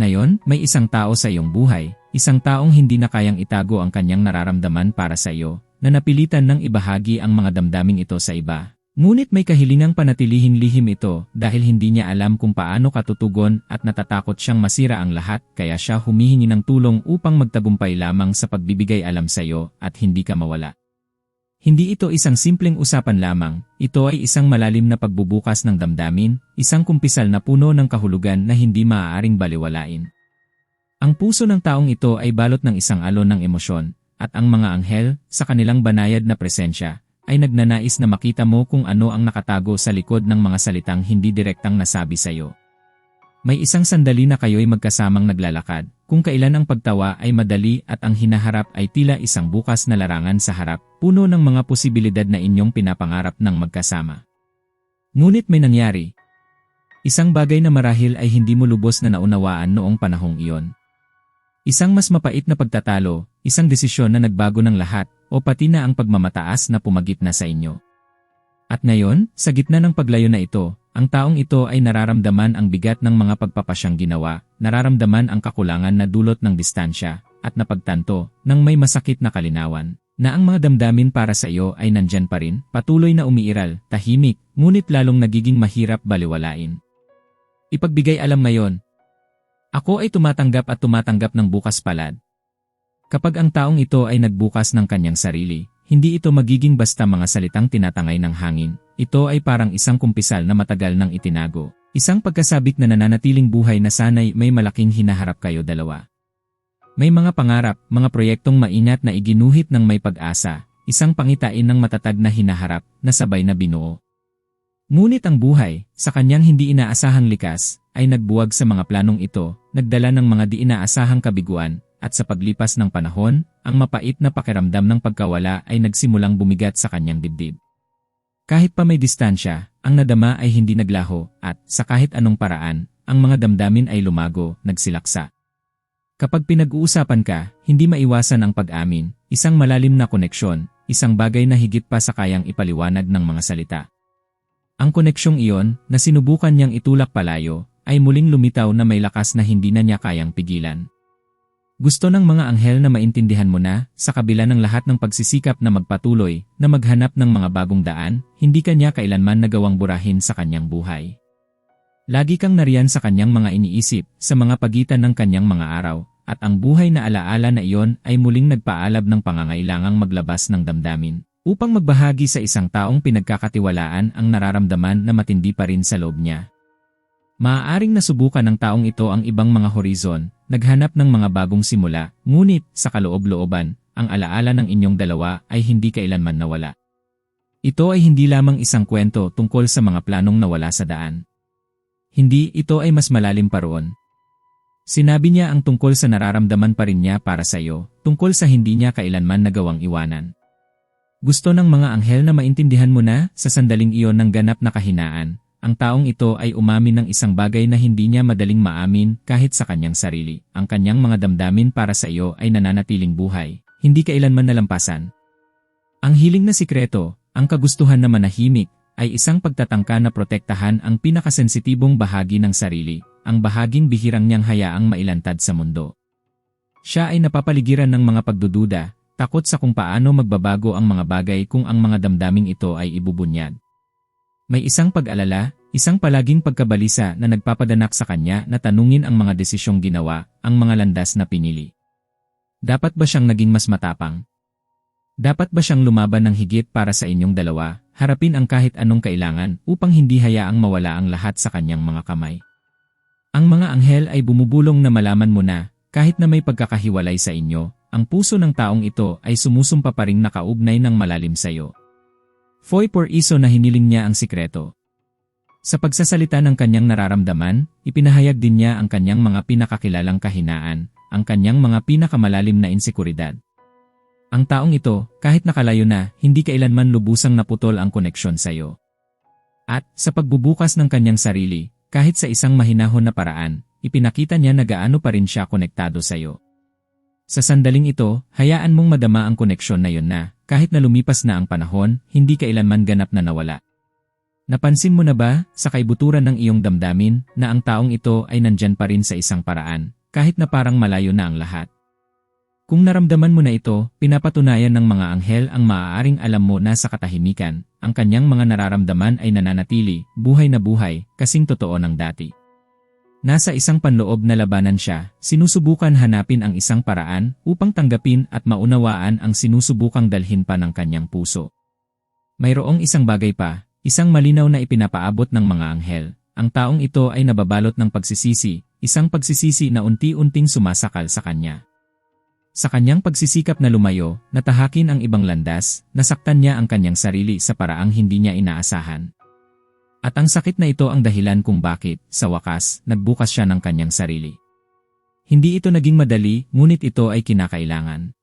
Ngayon, may isang tao sa iyong buhay, isang taong hindi na kayang itago ang kanyang nararamdaman para sa iyo, na napilitan ng ibahagi ang mga damdaming ito sa iba. Ngunit may kahilingang panatilihin lihim ito dahil hindi niya alam kung paano katutugon at natatakot siyang masira ang lahat kaya siya humihingi ng tulong upang magtagumpay lamang sa pagbibigay alam sa iyo at hindi ka mawala. Hindi ito isang simpleng usapan lamang, ito ay isang malalim na pagbubukas ng damdamin, isang kumpisal na puno ng kahulugan na hindi maaaring baliwalain. Ang puso ng taong ito ay balot ng isang alon ng emosyon, at ang mga anghel, sa kanilang banayad na presensya, ay nagnanais na makita mo kung ano ang nakatago sa likod ng mga salitang hindi direktang nasabi sa iyo. May isang sandali na kayo'y magkasamang naglalakad, kung kailan ang pagtawa ay madali at ang hinaharap ay tila isang bukas na larangan sa harap, puno ng mga posibilidad na inyong pinapangarap ng magkasama. Ngunit may nangyari. Isang bagay na marahil ay hindi mo lubos na naunawaan noong panahong iyon. Isang mas mapait na pagtatalo, isang desisyon na nagbago ng lahat, o pati na ang pagmamataas na pumagit na sa inyo. At ngayon, sa gitna ng paglayo na ito, ang taong ito ay nararamdaman ang bigat ng mga pagpapasyang ginawa, nararamdaman ang kakulangan na dulot ng distansya, at napagtanto, ng may masakit na kalinawan, na ang mga damdamin para sa iyo ay nandyan pa rin, patuloy na umiiral, tahimik, ngunit lalong nagiging mahirap baliwalain. Ipagbigay alam ngayon. Ako ay tumatanggap at tumatanggap ng bukas palad, Kapag ang taong ito ay nagbukas ng kanyang sarili, hindi ito magiging basta mga salitang tinatangay ng hangin. Ito ay parang isang kumpisal na matagal nang itinago. Isang pagkasabik na nananatiling buhay na sanay may malaking hinaharap kayo dalawa. May mga pangarap, mga proyektong maingat na iginuhit ng may pag-asa, isang pangitain ng matatag na hinaharap na sabay na binuo. Ngunit ang buhay, sa kanyang hindi inaasahang likas, ay nagbuwag sa mga planong ito, nagdala ng mga di inaasahang kabiguan, at sa paglipas ng panahon, ang mapait na pakiramdam ng pagkawala ay nagsimulang bumigat sa kanyang dibdib. Kahit pa may distansya, ang nadama ay hindi naglaho at sa kahit anong paraan, ang mga damdamin ay lumago, nagsilaksa. Kapag pinag-uusapan ka, hindi maiwasan ang pag-amin, isang malalim na koneksyon, isang bagay na higit pa sa kayang ipaliwanag ng mga salita. Ang koneksyong iyon, na sinubukan niyang itulak palayo, ay muling lumitaw na may lakas na hindi na niya kayang pigilan. Gusto ng mga anghel na maintindihan mo na, sa kabila ng lahat ng pagsisikap na magpatuloy, na maghanap ng mga bagong daan, hindi kanya kailanman nagawang burahin sa kanyang buhay. Lagi kang nariyan sa kanyang mga iniisip, sa mga pagitan ng kanyang mga araw, at ang buhay na alaala na iyon ay muling nagpaalab ng pangangailangang maglabas ng damdamin, upang magbahagi sa isang taong pinagkakatiwalaan ang nararamdaman na matindi pa rin sa loob niya. Maaaring nasubukan ng taong ito ang ibang mga horizon, naghanap ng mga bagong simula, ngunit sa kaloob-looban, ang alaala ng inyong dalawa ay hindi kailanman nawala. Ito ay hindi lamang isang kwento tungkol sa mga planong nawala sa daan. Hindi ito ay mas malalim pa roon. Sinabi niya ang tungkol sa nararamdaman pa rin niya para sa iyo, tungkol sa hindi niya kailanman nagawang iwanan. Gusto ng mga anghel na maintindihan mo na sa sandaling iyon ng ganap na kahinaan, ang taong ito ay umamin ng isang bagay na hindi niya madaling maamin kahit sa kanyang sarili. Ang kanyang mga damdamin para sa iyo ay nananatiling buhay, hindi kailanman nalampasan. Ang hiling na sikreto, ang kagustuhan na manahimik, ay isang pagtatangka na protektahan ang pinakasensitibong bahagi ng sarili, ang bahaging bihirang niyang hayaang mailantad sa mundo. Siya ay napapaligiran ng mga pagdududa, takot sa kung paano magbabago ang mga bagay kung ang mga damdaming ito ay ibubunyad. May isang pag-alala, isang palaging pagkabalisa na nagpapadanak sa kanya na tanungin ang mga desisyong ginawa, ang mga landas na pinili. Dapat ba siyang naging mas matapang? Dapat ba siyang lumaban ng higit para sa inyong dalawa, harapin ang kahit anong kailangan upang hindi hayaang mawala ang lahat sa kanyang mga kamay? Ang mga anghel ay bumubulong na malaman mo na, kahit na may pagkakahiwalay sa inyo, ang puso ng taong ito ay sumusumpa pa ring nakaugnay ng malalim sa iyo. Foy por iso na hiniling niya ang sikreto. Sa pagsasalita ng kanyang nararamdaman, ipinahayag din niya ang kanyang mga pinakakilalang kahinaan, ang kanyang mga pinakamalalim na insekuridad. Ang taong ito, kahit nakalayo na, hindi kailanman lubusang naputol ang koneksyon sa iyo. At, sa pagbubukas ng kanyang sarili, kahit sa isang mahinahon na paraan, ipinakita niya na gaano pa rin siya konektado sa iyo. Sa sandaling ito, hayaan mong madama ang koneksyon na yon na, kahit na lumipas na ang panahon, hindi kailanman ganap na nawala. Napansin mo na ba, sa kaibuturan ng iyong damdamin, na ang taong ito ay nandyan pa rin sa isang paraan, kahit na parang malayo na ang lahat? Kung naramdaman mo na ito, pinapatunayan ng mga anghel ang maaaring alam mo na sa katahimikan, ang kanyang mga nararamdaman ay nananatili, buhay na buhay, kasing totoo ng dati. Nasa isang panloob na labanan siya, sinusubukan hanapin ang isang paraan upang tanggapin at maunawaan ang sinusubukang dalhin pa ng kanyang puso. Mayroong isang bagay pa, Isang malinaw na ipinapaabot ng mga anghel. Ang taong ito ay nababalot ng pagsisisi, isang pagsisisi na unti-unting sumasakal sa kanya. Sa kanyang pagsisikap na lumayo, natahakin ang ibang landas, nasaktan niya ang kanyang sarili sa paraang hindi niya inaasahan. At ang sakit na ito ang dahilan kung bakit, sa wakas, nagbukas siya ng kanyang sarili. Hindi ito naging madali, ngunit ito ay kinakailangan.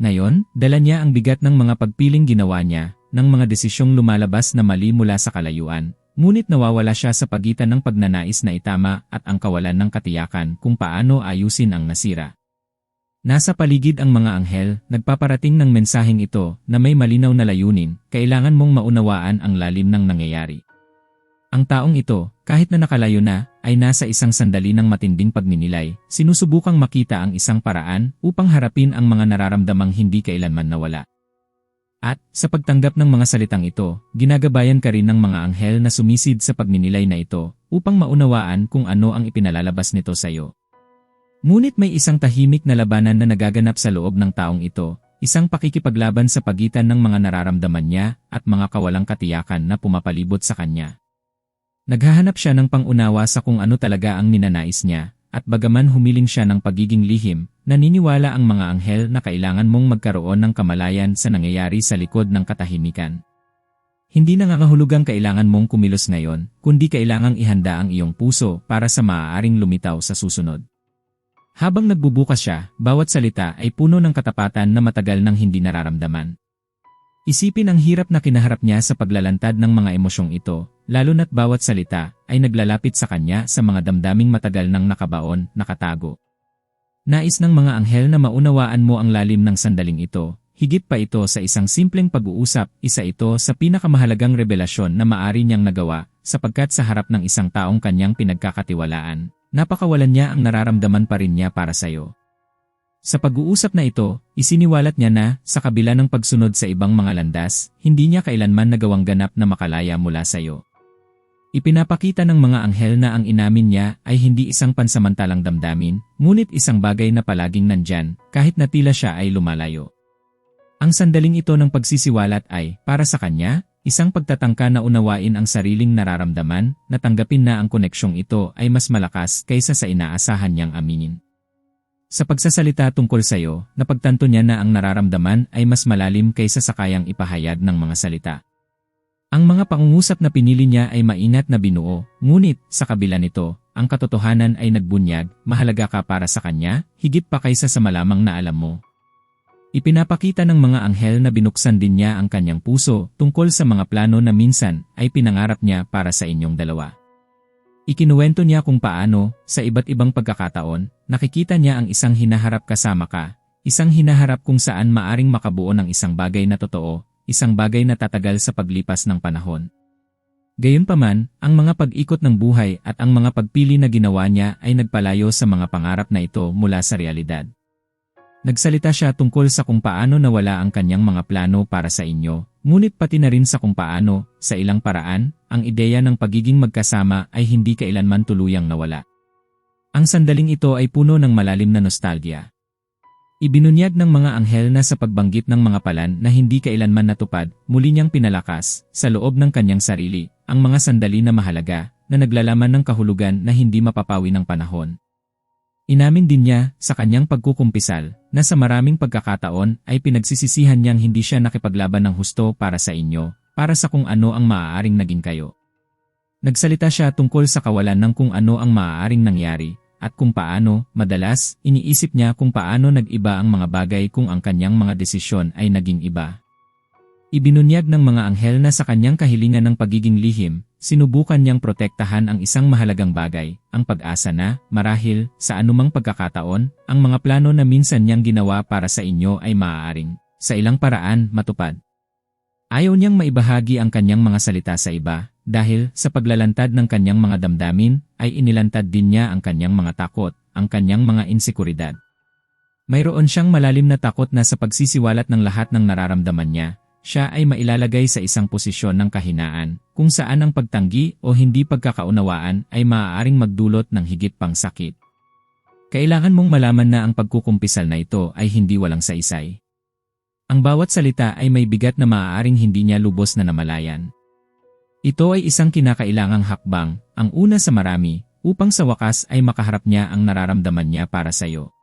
Ngayon, dala niya ang bigat ng mga pagpiling ginawa niya, ng mga desisyong lumalabas na mali mula sa kalayuan, ngunit nawawala siya sa pagitan ng pagnanais na itama at ang kawalan ng katiyakan kung paano ayusin ang nasira. Nasa paligid ang mga anghel, nagpaparating ng mensaheng ito na may malinaw na layunin, kailangan mong maunawaan ang lalim ng nangyayari. Ang taong ito, kahit na nakalayo na, ay nasa isang sandali ng matinding pagninilay, sinusubukang makita ang isang paraan upang harapin ang mga nararamdamang hindi kailanman nawala. At, sa pagtanggap ng mga salitang ito, ginagabayan ka rin ng mga anghel na sumisid sa pagninilay na ito upang maunawaan kung ano ang ipinalalabas nito sa iyo. Ngunit may isang tahimik na labanan na nagaganap sa loob ng taong ito, isang pakikipaglaban sa pagitan ng mga nararamdaman niya at mga kawalang katiyakan na pumapalibot sa kanya. Naghahanap siya ng pangunawa sa kung ano talaga ang ninanais niya, at bagaman humiling siya ng pagiging lihim, naniniwala ang mga anghel na kailangan mong magkaroon ng kamalayan sa nangyayari sa likod ng katahimikan. Hindi na nangangahulugang kailangan mong kumilos ngayon, kundi kailangang ihanda ang iyong puso para sa maaaring lumitaw sa susunod. Habang nagbubukas siya, bawat salita ay puno ng katapatan na matagal nang hindi nararamdaman. Isipin ang hirap na kinaharap niya sa paglalantad ng mga emosyong ito, lalo na't bawat salita ay naglalapit sa kanya sa mga damdaming matagal nang nakabaon, nakatago. Nais ng mga anghel na maunawaan mo ang lalim ng sandaling ito, higit pa ito sa isang simpleng pag-uusap, isa ito sa pinakamahalagang revelasyon na maari niyang nagawa, sapagkat sa harap ng isang taong kanyang pinagkakatiwalaan, napakawalan niya ang nararamdaman pa rin niya para sa iyo. Sa pag-uusap na ito, isiniwalat niya na, sa kabila ng pagsunod sa ibang mga landas, hindi niya kailanman nagawang ganap na makalaya mula sa iyo. Ipinapakita ng mga anghel na ang inamin niya ay hindi isang pansamantalang damdamin, ngunit isang bagay na palaging nandyan, kahit na tila siya ay lumalayo. Ang sandaling ito ng pagsisiwalat ay, para sa kanya, isang pagtatangka na unawain ang sariling nararamdaman, na tanggapin na ang koneksyong ito ay mas malakas kaysa sa inaasahan niyang aminin. Sa pagsasalita tungkol sa iyo, napagtanto niya na ang nararamdaman ay mas malalim kaysa sa kayang ipahayag ng mga salita. Ang mga pangungusap na pinili niya ay maingat na binuo, ngunit sa kabila nito, ang katotohanan ay nagbunyag, mahalaga ka para sa kanya, higit pa kaysa sa malamang na alam mo. Ipinapakita ng mga anghel na binuksan din niya ang kanyang puso tungkol sa mga plano na minsan ay pinangarap niya para sa inyong dalawa. Ikinuwento niya kung paano, sa iba't ibang pagkakataon, nakikita niya ang isang hinaharap kasama ka, isang hinaharap kung saan maaring makabuo ng isang bagay na totoo, isang bagay na tatagal sa paglipas ng panahon. Gayunpaman, ang mga pag-ikot ng buhay at ang mga pagpili na ginawa niya ay nagpalayo sa mga pangarap na ito mula sa realidad. Nagsalita siya tungkol sa kung paano nawala ang kanyang mga plano para sa inyo, ngunit pati na rin sa kung paano, sa ilang paraan, ang ideya ng pagiging magkasama ay hindi kailanman tuluyang nawala. Ang sandaling ito ay puno ng malalim na nostalgia. Ibinunyag ng mga anghel na sa pagbanggit ng mga palan na hindi kailanman natupad, muli niyang pinalakas, sa loob ng kanyang sarili, ang mga sandali na mahalaga, na naglalaman ng kahulugan na hindi mapapawi ng panahon. Inamin din niya, sa kanyang pagkukumpisal, na sa maraming pagkakataon ay pinagsisisihan niyang hindi siya nakipaglaban ng husto para sa inyo, para sa kung ano ang maaaring naging kayo. Nagsalita siya tungkol sa kawalan ng kung ano ang maaaring nangyari, at kung paano, madalas, iniisip niya kung paano nag-iba ang mga bagay kung ang kanyang mga desisyon ay naging iba. Ibinunyag ng mga anghel na sa kanyang kahilingan ng pagiging lihim, Sinubukan niyang protektahan ang isang mahalagang bagay, ang pag-asa na, marahil, sa anumang pagkakataon, ang mga plano na minsan niyang ginawa para sa inyo ay maaaring, sa ilang paraan, matupad. Ayaw niyang maibahagi ang kanyang mga salita sa iba, dahil sa paglalantad ng kanyang mga damdamin, ay inilantad din niya ang kanyang mga takot, ang kanyang mga insekuridad. Mayroon siyang malalim na takot na sa pagsisiwalat ng lahat ng nararamdaman niya, siya ay mailalagay sa isang posisyon ng kahinaan, kung saan ang pagtanggi o hindi pagkakaunawaan ay maaaring magdulot ng higit pang sakit. Kailangan mong malaman na ang pagkukumpisal na ito ay hindi walang saysay. Ang bawat salita ay may bigat na maaaring hindi niya lubos na namalayan. Ito ay isang kinakailangang hakbang, ang una sa marami, upang sa wakas ay makaharap niya ang nararamdaman niya para sa iyo.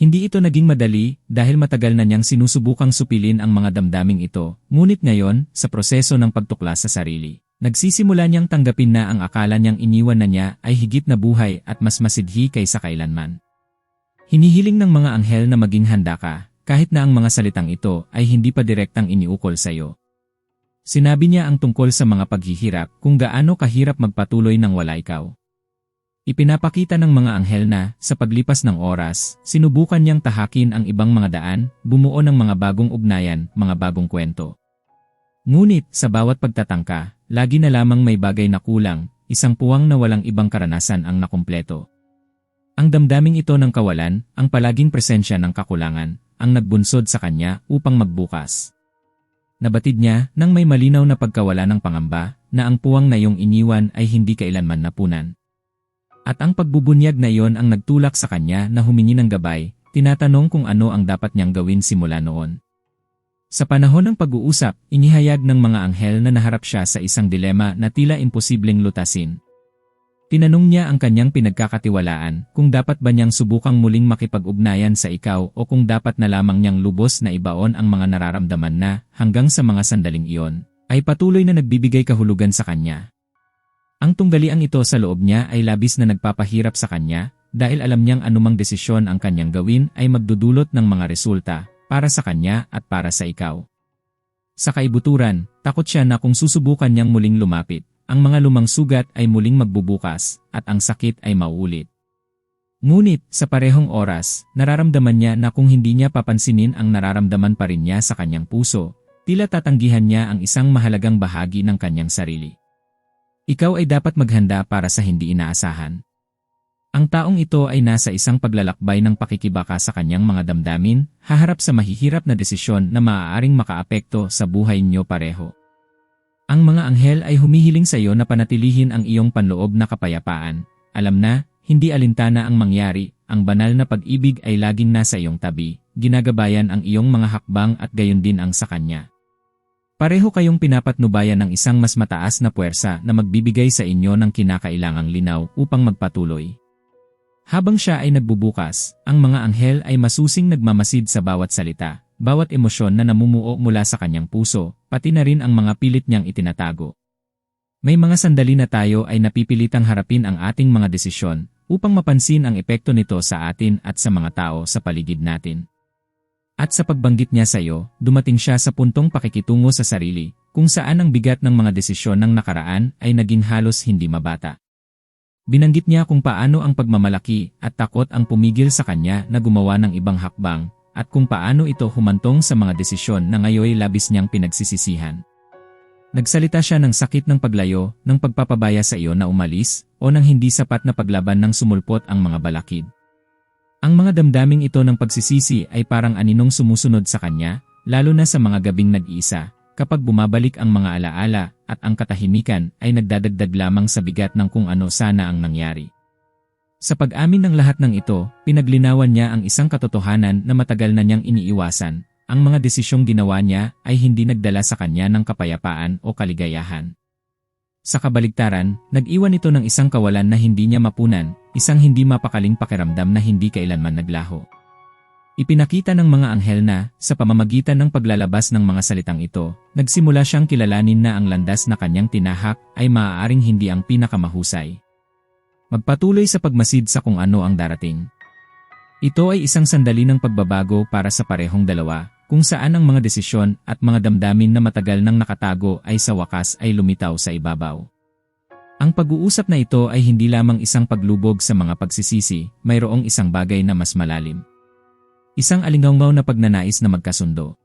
Hindi ito naging madali dahil matagal na niyang sinusubukang supilin ang mga damdaming ito, ngunit ngayon, sa proseso ng pagtuklas sa sarili, nagsisimula niyang tanggapin na ang akala niyang iniwan na niya ay higit na buhay at mas masidhi kaysa kailanman. Hinihiling ng mga anghel na maging handa ka, kahit na ang mga salitang ito ay hindi pa direktang iniukol sa iyo. Sinabi niya ang tungkol sa mga paghihirap kung gaano kahirap magpatuloy nang wala ikaw. Ipinapakita ng mga anghel na, sa paglipas ng oras, sinubukan niyang tahakin ang ibang mga daan, bumuo ng mga bagong ugnayan, mga bagong kwento. Ngunit, sa bawat pagtatangka, lagi na lamang may bagay na kulang, isang puwang na walang ibang karanasan ang nakumpleto. Ang damdaming ito ng kawalan, ang palaging presensya ng kakulangan, ang nagbunsod sa kanya upang magbukas. Nabatid niya nang may malinaw na pagkawala ng pangamba na ang puwang na iyong iniwan ay hindi kailanman napunan. At ang pagbubunyag na iyon ang nagtulak sa kanya na humingi ng gabay, tinatanong kung ano ang dapat niyang gawin simula noon. Sa panahon ng pag-uusap, inihayag ng mga anghel na naharap siya sa isang dilema na tila imposibleng lutasin. Tinanong niya ang kanyang pinagkakatiwalaan kung dapat ba niyang subukang muling makipag-ugnayan sa ikaw o kung dapat na lamang niyang lubos na ibaon ang mga nararamdaman na, hanggang sa mga sandaling iyon, ay patuloy na nagbibigay kahulugan sa kanya. Ang tunggaliang ito sa loob niya ay labis na nagpapahirap sa kanya dahil alam niyang anumang desisyon ang kanyang gawin ay magdudulot ng mga resulta para sa kanya at para sa ikaw. Sa kaibuturan, takot siya na kung susubukan niyang muling lumapit, ang mga lumang sugat ay muling magbubukas at ang sakit ay mauulit. Ngunit, sa parehong oras, nararamdaman niya na kung hindi niya papansinin ang nararamdaman pa rin niya sa kanyang puso, tila tatanggihan niya ang isang mahalagang bahagi ng kanyang sarili. Ikaw ay dapat maghanda para sa hindi inaasahan. Ang taong ito ay nasa isang paglalakbay ng pakikibaka sa kanyang mga damdamin, haharap sa mahihirap na desisyon na maaaring makaapekto sa buhay niyo pareho. Ang mga anghel ay humihiling sa iyo na panatilihin ang iyong panloob na kapayapaan. Alam na, hindi alintana ang mangyari, ang banal na pag-ibig ay laging nasa iyong tabi, ginagabayan ang iyong mga hakbang at gayon din ang sa kanya. Pareho kayong pinapatnubayan ng isang mas mataas na puwersa na magbibigay sa inyo ng kinakailangang linaw upang magpatuloy. Habang siya ay nagbubukas, ang mga anghel ay masusing nagmamasid sa bawat salita, bawat emosyon na namumuo mula sa kanyang puso, pati na rin ang mga pilit niyang itinatago. May mga sandali na tayo ay napipilitang harapin ang ating mga desisyon upang mapansin ang epekto nito sa atin at sa mga tao sa paligid natin. At sa pagbanggit niya sa iyo, dumating siya sa puntong pakikitungo sa sarili, kung saan ang bigat ng mga desisyon ng nakaraan ay naging halos hindi mabata. Binanggit niya kung paano ang pagmamalaki at takot ang pumigil sa kanya na gumawa ng ibang hakbang, at kung paano ito humantong sa mga desisyon na ngayoy labis niyang pinagsisisihan. Nagsalita siya ng sakit ng paglayo, ng pagpapabaya sa iyo na umalis, o ng hindi sapat na paglaban ng sumulpot ang mga balakid. Ang mga damdaming ito ng pagsisisi ay parang aninong sumusunod sa kanya, lalo na sa mga gabing nag-iisa, kapag bumabalik ang mga alaala at ang katahimikan ay nagdadagdag lamang sa bigat ng kung ano sana ang nangyari. Sa pag-amin ng lahat ng ito, pinaglinawan niya ang isang katotohanan na matagal na niyang iniiwasan. Ang mga desisyong ginawa niya ay hindi nagdala sa kanya ng kapayapaan o kaligayahan. Sa kabaligtaran, nag-iwan ito ng isang kawalan na hindi niya mapunan, isang hindi mapakaling pakiramdam na hindi kailanman naglaho. Ipinakita ng mga anghel na, sa pamamagitan ng paglalabas ng mga salitang ito, nagsimula siyang kilalanin na ang landas na kanyang tinahak ay maaaring hindi ang pinakamahusay. Magpatuloy sa pagmasid sa kung ano ang darating. Ito ay isang sandali ng pagbabago para sa parehong dalawa, kung saan ang mga desisyon at mga damdamin na matagal nang nakatago ay sa wakas ay lumitaw sa ibabaw. Ang pag-uusap na ito ay hindi lamang isang paglubog sa mga pagsisisi, mayroong isang bagay na mas malalim. Isang alingaungaw na pagnanais na magkasundo.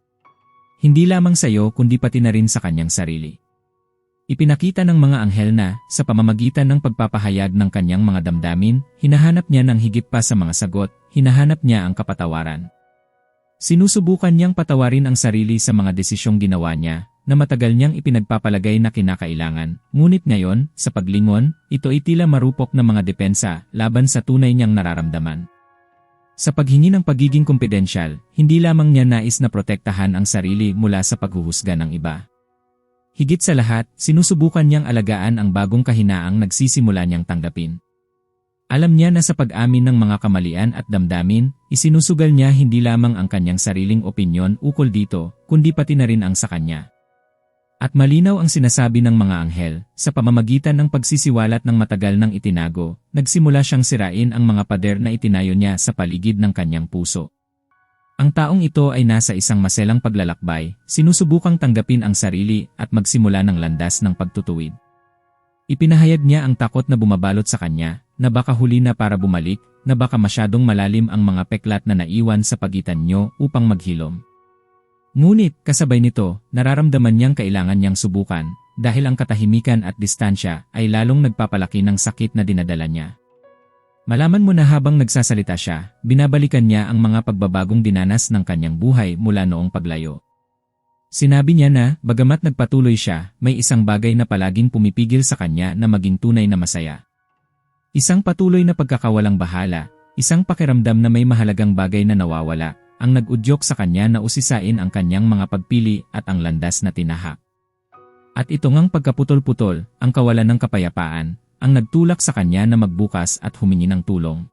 hindi lamang sa iyo kundi pati na rin sa kanyang sarili. Ipinakita ng mga anghel na, sa pamamagitan ng pagpapahayag ng kanyang mga damdamin, hinahanap niya ng higit pa sa mga sagot, hinahanap niya ang kapatawaran. Sinusubukan niyang patawarin ang sarili sa mga desisyong ginawa niya, na matagal niyang ipinagpapalagay na kinakailangan, ngunit ngayon, sa paglingon, ito ay tila marupok na mga depensa laban sa tunay niyang nararamdaman. Sa paghingi ng pagiging kumpidensyal, hindi lamang niya nais na protektahan ang sarili mula sa paghuhusga ng iba. Higit sa lahat, sinusubukan niyang alagaan ang bagong kahinaang nagsisimula niyang tanggapin. Alam niya na sa pag-amin ng mga kamalian at damdamin, isinusugal niya hindi lamang ang kanyang sariling opinyon ukol dito, kundi pati na rin ang sa kanya. At malinaw ang sinasabi ng mga anghel, sa pamamagitan ng pagsisiwalat ng matagal ng itinago, nagsimula siyang sirain ang mga pader na itinayo niya sa paligid ng kanyang puso. Ang taong ito ay nasa isang maselang paglalakbay, sinusubukang tanggapin ang sarili at magsimula ng landas ng pagtutuwid. Ipinahayag niya ang takot na bumabalot sa kanya, na baka huli na para bumalik, na baka masyadong malalim ang mga peklat na naiwan sa pagitan niyo upang maghilom. Ngunit, kasabay nito, nararamdaman niyang kailangan niyang subukan, dahil ang katahimikan at distansya ay lalong nagpapalaki ng sakit na dinadala niya. Malaman mo na habang nagsasalita siya, binabalikan niya ang mga pagbabagong dinanas ng kanyang buhay mula noong paglayo. Sinabi niya na, bagamat nagpatuloy siya, may isang bagay na palaging pumipigil sa kanya na maging tunay na masaya. Isang patuloy na pagkakawalang bahala, isang pakiramdam na may mahalagang bagay na nawawala, ang nag-udyok sa kanya na usisain ang kanyang mga pagpili at ang landas na tinahak. At ito ngang pagkaputol-putol, ang kawalan ng kapayapaan, ang nagtulak sa kanya na magbukas at humingi ng tulong.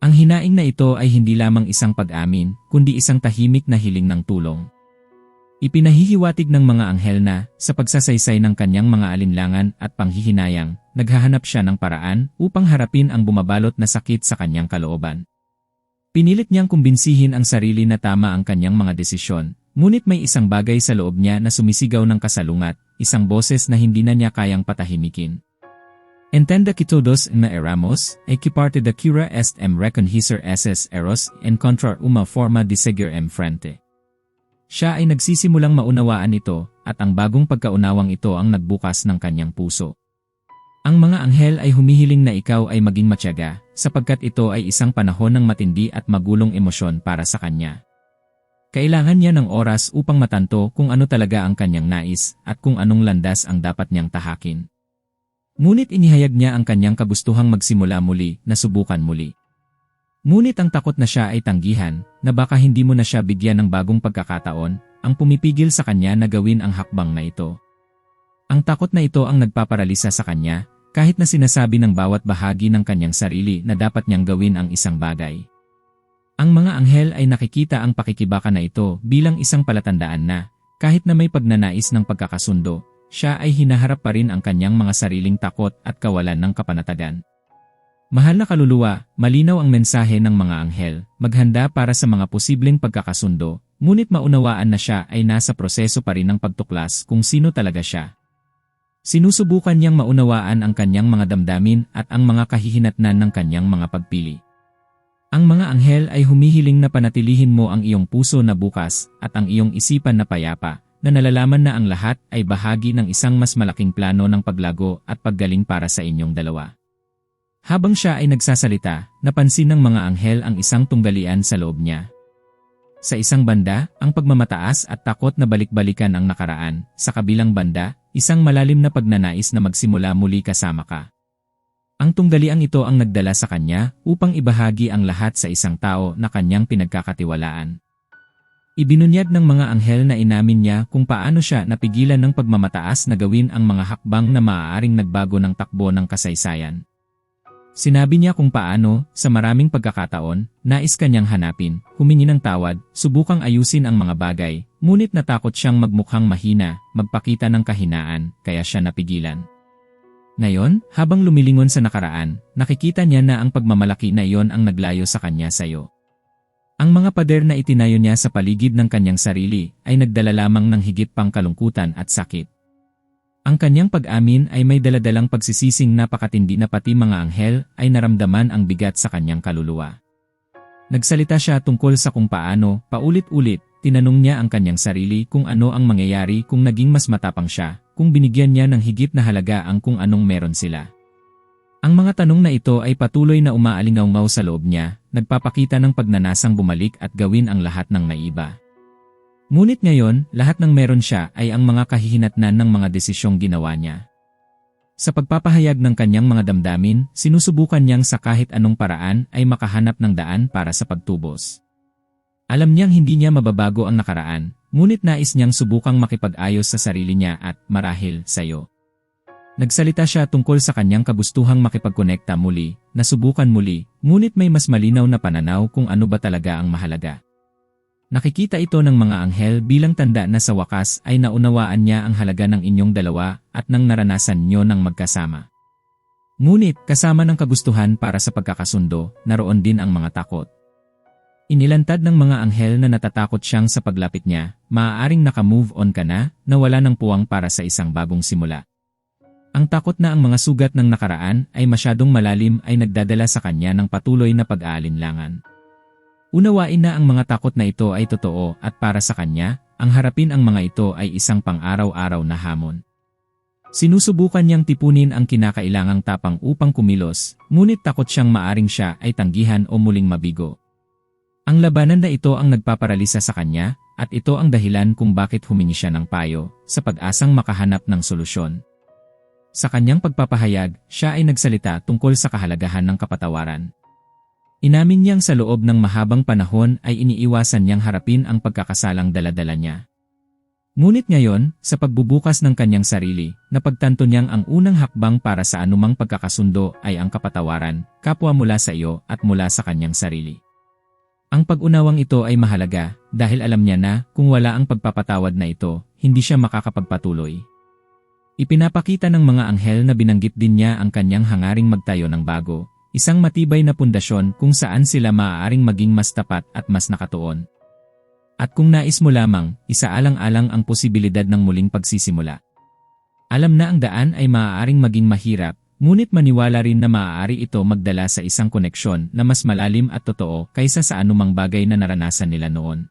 Ang hinaing na ito ay hindi lamang isang pag-amin, kundi isang tahimik na hiling ng tulong. Ipinahihiwatig ng mga anghel na, sa pagsasaysay ng kanyang mga alinlangan at panghihinayang, naghahanap siya ng paraan upang harapin ang bumabalot na sakit sa kanyang kalooban. Pinilit niyang kumbinsihin ang sarili na tama ang kanyang mga desisyon, ngunit may isang bagay sa loob niya na sumisigaw ng kasalungat, isang boses na hindi na niya kayang patahimikin. Entenda que todos na eramos, e que parte da cura est em reconhecer esses eros, encontrar uma forma de seguir em frente. Siya ay nagsisimulang maunawaan ito, at ang bagong pagkaunawang ito ang nagbukas ng kanyang puso. Ang mga anghel ay humihiling na ikaw ay maging matyaga, sapagkat ito ay isang panahon ng matindi at magulong emosyon para sa kanya. Kailangan niya ng oras upang matanto kung ano talaga ang kanyang nais at kung anong landas ang dapat niyang tahakin. Ngunit inihayag niya ang kanyang kagustuhang magsimula muli, na subukan muli. Ngunit ang takot na siya ay tanggihan, na baka hindi mo na siya bigyan ng bagong pagkakataon, ang pumipigil sa kanya na gawin ang hakbang na ito. Ang takot na ito ang nagpaparalisa sa kanya, kahit na sinasabi ng bawat bahagi ng kanyang sarili na dapat niyang gawin ang isang bagay. Ang mga anghel ay nakikita ang pakikibaka na ito bilang isang palatandaan na, kahit na may pagnanais ng pagkakasundo, siya ay hinaharap pa rin ang kanyang mga sariling takot at kawalan ng kapanatagan. Mahal na kaluluwa, malinaw ang mensahe ng mga anghel, maghanda para sa mga posibleng pagkakasundo, ngunit maunawaan na siya ay nasa proseso pa rin ng pagtuklas kung sino talaga siya. Sinusubukan niyang maunawaan ang kanyang mga damdamin at ang mga kahihinatnan ng kanyang mga pagpili. Ang mga anghel ay humihiling na panatilihin mo ang iyong puso na bukas at ang iyong isipan na payapa, na nalalaman na ang lahat ay bahagi ng isang mas malaking plano ng paglago at paggaling para sa inyong dalawa. Habang siya ay nagsasalita, napansin ng mga anghel ang isang tunggalian sa loob niya. Sa isang banda, ang pagmamataas at takot na balik-balikan ang nakaraan, sa kabilang banda, isang malalim na pagnanais na magsimula muli kasama ka. Ang tunggaliang ito ang nagdala sa kanya upang ibahagi ang lahat sa isang tao na kanyang pinagkakatiwalaan. Ibinunyag ng mga anghel na inamin niya kung paano siya napigilan ng pagmamataas na gawin ang mga hakbang na maaaring nagbago ng takbo ng kasaysayan. Sinabi niya kung paano, sa maraming pagkakataon, nais kanyang hanapin, humingi ng tawad, subukang ayusin ang mga bagay, ngunit natakot siyang magmukhang mahina, magpakita ng kahinaan, kaya siya napigilan. Ngayon, habang lumilingon sa nakaraan, nakikita niya na ang pagmamalaki na iyon ang naglayo sa kanya sa iyo. Ang mga pader na itinayo niya sa paligid ng kanyang sarili ay nagdala lamang ng higit pang kalungkutan at sakit. Ang kanyang pag-amin ay may daladalang pagsisising napakatindi na pati mga anghel ay naramdaman ang bigat sa kanyang kaluluwa. Nagsalita siya tungkol sa kung paano, paulit-ulit, tinanong niya ang kanyang sarili kung ano ang mangyayari kung naging mas matapang siya, kung binigyan niya ng higit na halaga ang kung anong meron sila. Ang mga tanong na ito ay patuloy na umaalingaw sa loob niya, nagpapakita ng pagnanasang bumalik at gawin ang lahat ng naiba. Ngunit ngayon, lahat ng meron siya ay ang mga kahihinatnan ng mga desisyong ginawa niya. Sa pagpapahayag ng kanyang mga damdamin, sinusubukan niyang sa kahit anong paraan ay makahanap ng daan para sa pagtubos. Alam niyang hindi niya mababago ang nakaraan, ngunit nais niyang subukang makipag-ayos sa sarili niya at, marahil, sayo. Nagsalita siya tungkol sa kanyang kagustuhang makipagkonekta muli, nasubukan muli, ngunit may mas malinaw na pananaw kung ano ba talaga ang mahalaga. Nakikita ito ng mga anghel bilang tanda na sa wakas ay naunawaan niya ang halaga ng inyong dalawa at nang naranasan niyo ng magkasama. Ngunit kasama ng kagustuhan para sa pagkakasundo, naroon din ang mga takot. Inilantad ng mga anghel na natatakot siyang sa paglapit niya, maaaring naka-move on ka na, na wala ng puwang para sa isang bagong simula. Ang takot na ang mga sugat ng nakaraan ay masyadong malalim ay nagdadala sa kanya ng patuloy na pag-aalinlangan. Unawain na ang mga takot na ito ay totoo at para sa kanya, ang harapin ang mga ito ay isang pang-araw-araw na hamon. Sinusubukan niyang tipunin ang kinakailangang tapang upang kumilos, ngunit takot siyang maaring siya ay tanggihan o muling mabigo. Ang labanan na ito ang nagpaparalisa sa kanya, at ito ang dahilan kung bakit humingi siya ng payo, sa pag-asang makahanap ng solusyon. Sa kanyang pagpapahayag, siya ay nagsalita tungkol sa kahalagahan ng kapatawaran. Inamin niyang sa loob ng mahabang panahon ay iniiwasan niyang harapin ang pagkakasalang daladala niya. Ngunit ngayon, sa pagbubukas ng kanyang sarili, napagtanto niyang ang unang hakbang para sa anumang pagkakasundo ay ang kapatawaran, kapwa mula sa iyo at mula sa kanyang sarili. Ang pag-unawang ito ay mahalaga dahil alam niya na kung wala ang pagpapatawad na ito, hindi siya makakapagpatuloy. Ipinapakita ng mga anghel na binanggit din niya ang kanyang hangaring magtayo ng bago, isang matibay na pundasyon kung saan sila maaaring maging mas tapat at mas nakatuon. At kung nais mo lamang, isaalang-alang ang posibilidad ng muling pagsisimula. Alam na ang daan ay maaaring maging mahirap, ngunit maniwala rin na maaari ito magdala sa isang koneksyon na mas malalim at totoo kaysa sa anumang bagay na naranasan nila noon.